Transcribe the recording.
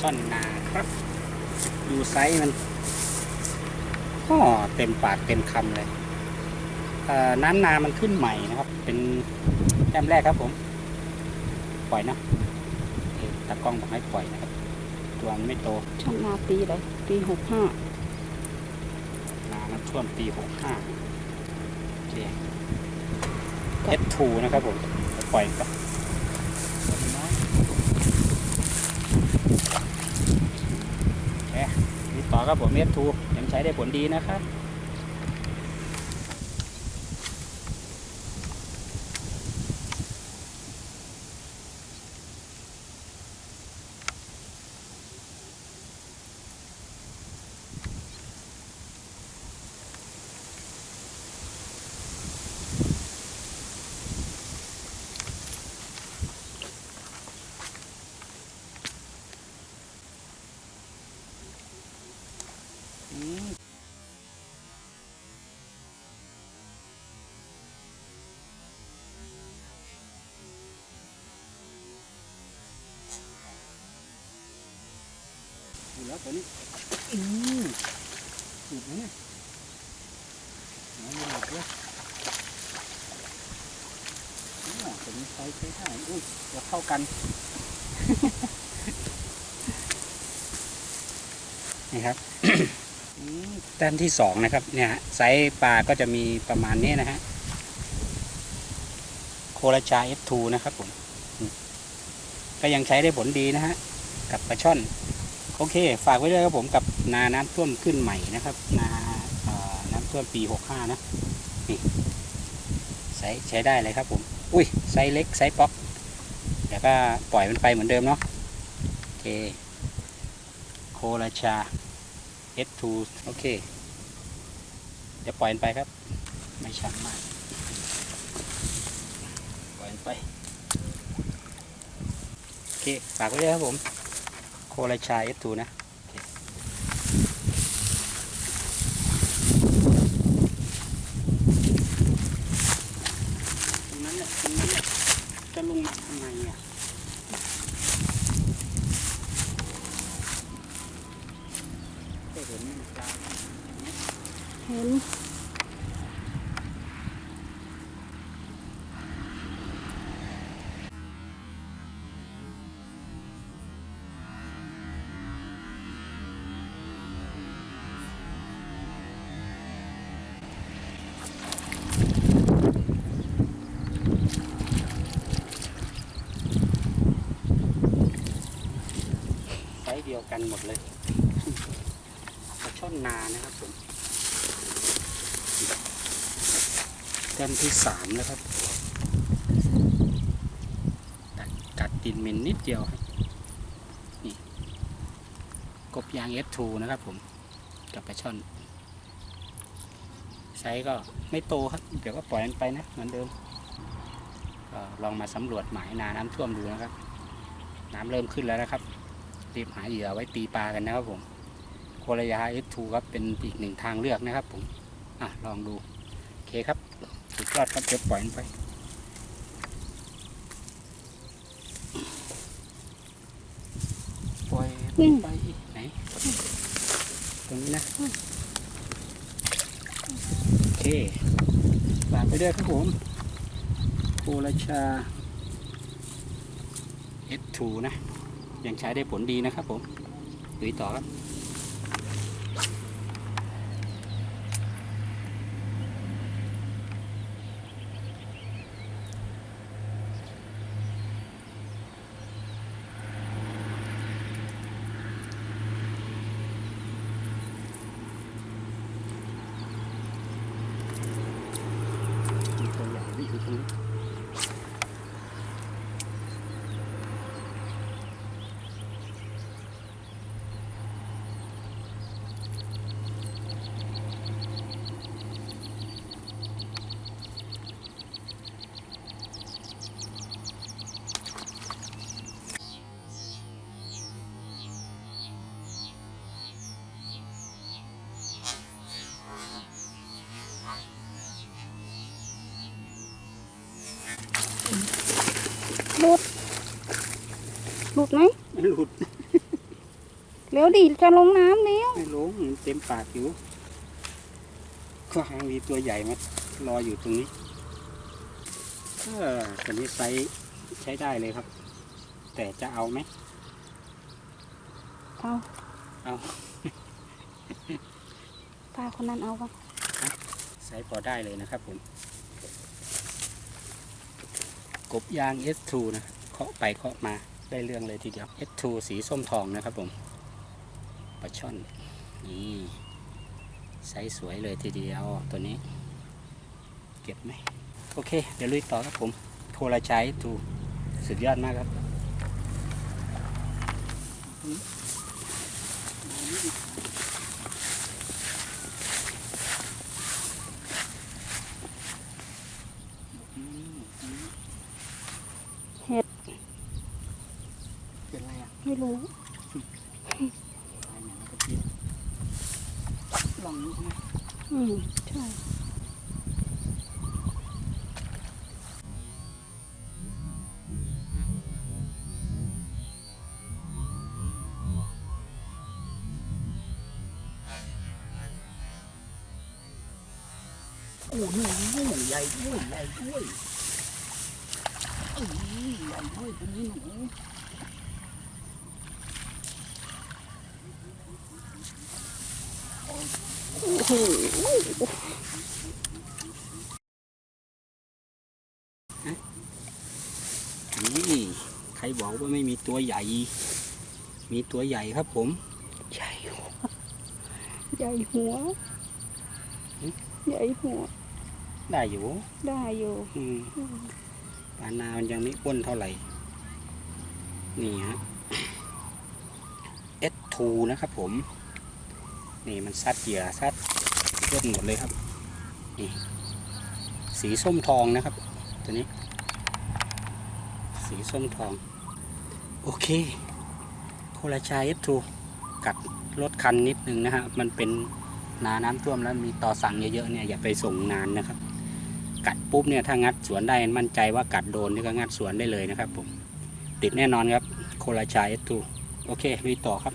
ช่อนนาครับ ดูไซส์มันก็เต็มปากเต็มคำเลยเอ่อน้ำนามันขึ้นใหม่นะครับ เป็นแต้มแรกครับผม ปล่อยนะโอเคตากล้องบอกให้ปล่อยนะครับ ตัวมันไม่โต ช่องนาปีอะไรปีหกห้านาน้ำท่วมปีหกห้าโอเคเอฟทูนะครับผม ปล่อยก่อนโอเค นี่ต่อครับผมเอฟทูยังใช้ได้ผลดีนะครับ ตัวนี้อืมถูกไหมเนี่ยน้ำมันหมดเลยอ๋อตัวนี้ใช้ใช้ได้อุ้ยเดี๋ยวเข้ากัน นี่ครับอืมด้านที่สองนะครับ เนี่ยฮะไซส์ปลาก็จะมีประมาณนี้นะฮะ โคราชา F2 นะครับผมอืมก็ยังใช้ได้ผลดีนะฮะ กับปลาช่อน โอเค ฝากไว้ด้วยครับผมกับนาน้ำท่วมขึ้นใหม่นะครับ นาน้ำท่วมปี65นะนี่ไซส์ใช้ได้เลยครับผม อุ้ยไซส์เล็กไซส์ป๊อกเดี๋ยวก็ปล่อยมันไปเหมือนเดิมเนาะโอเค โคราชา S2 โอเค เดี๋ยวปล่อยมันไปครับ ไม่ชันมาก ปล่อยมันไป โอเค ฝากไว้ด้วยครับผม โครชา S2 นะโอเคตรงนั้นแหละตรงนั้นแหละจะลงมาทำไมอะเห็นมันปลา เห็น ไซส์เดี ยวกันหมดเลยปลาช่อนนานะครับผมแต้มที่สามนะครับกัดกัดดินเมนนิดเดียวครับนี่กบยาง F2 นะครับผม กับปลาช่อนไซส์ก็ไม่โตครับ เดี๋ยวก็ปล่อยมันไปนะเหมือนเดิมลองมาสำรวจหมายนาน้ำท่วมดูนะครับ น้ำเริ่มขึ้นแล้วนะครับ รีบหาเหยื่อไว้ตีปลากันนะครับผมโครยา F2 ครับเป็นอีกหนึ่งทางเลือกนะครับผมอะลองดูโอเคครับสุดยอดครับเดี๋ยวปล่อยมันไปปล่อยมันไปไหนตรงนี้นะโอเคฝากไปด้วยครับผมโคราชา S2 นะ ยังใช้ได้ผลดีนะครับผมลุยต่อครับ ลุด หลุดไหมไม่หลุดเร็วดิจะลงน้ำแล้วไม่ลงเต็มปากอยู่ก็ยังมีตัวใหญ่มารออยู่ตรงนี้เออตัวนี้ไซส์ใช้ได้เลยครับ แต่จะเอาไหมเอาเอาป้าคนนั้นเอาปะไซส์พอได้เลยนะครับผม กบยาง S2 นะเคาะไปเคาะมาได้เรื่องเลยทีเดียว S2 สีส้มทองนะครับผมปลาช่อนนี่ไซส์สวยเลยทีเดียวตัวนี้ เก็บไหมโอเค เดี๋ยวลุยต่อครับผมโทรใช้ทูสุดยอดมากครับเเป็นไรอะไม่รู้ลองนี้ใช่ไหมอืมใช่โอ้โหใหญ่ด้วยใหญ่ด้วยเอ้ยใหญ่ด้วยตัวนี้หนู นี่ใครบอกว่าไม่มีตัวใหญ่ มีตัวใหญ่ครับผม ใหญ่หัว ใหญ่หัวหืมใหญ่หัว ได้อยู่ ได้อยู่อืมอืมปลานามันยังไม่อ้วนเท่าไหร่ นี่ฮะ S2 นะครับผม นี่มันซัดเหยื่อซัดเลือดหมดเลยครับนี่สีส้มทองนะครับ ตัวนี้ สีส้มทอง โอเค โคลาชา F2 กัดรถคันนิดนึงนะฮะมันเป็นนาน้ำท่วมแล้วมีต่อสั่งเยอะๆเนี่ยอย่าไปส่งนานนะครับ กัดปุ๊บเนี่ยถ้างัดสวนได้มั่นใจว่ากัดโดนนี่ก็งัดสวนได้เลยนะครับผมติดแน่นอนครับโคลาชา S2 โอเคลุยต่อครับ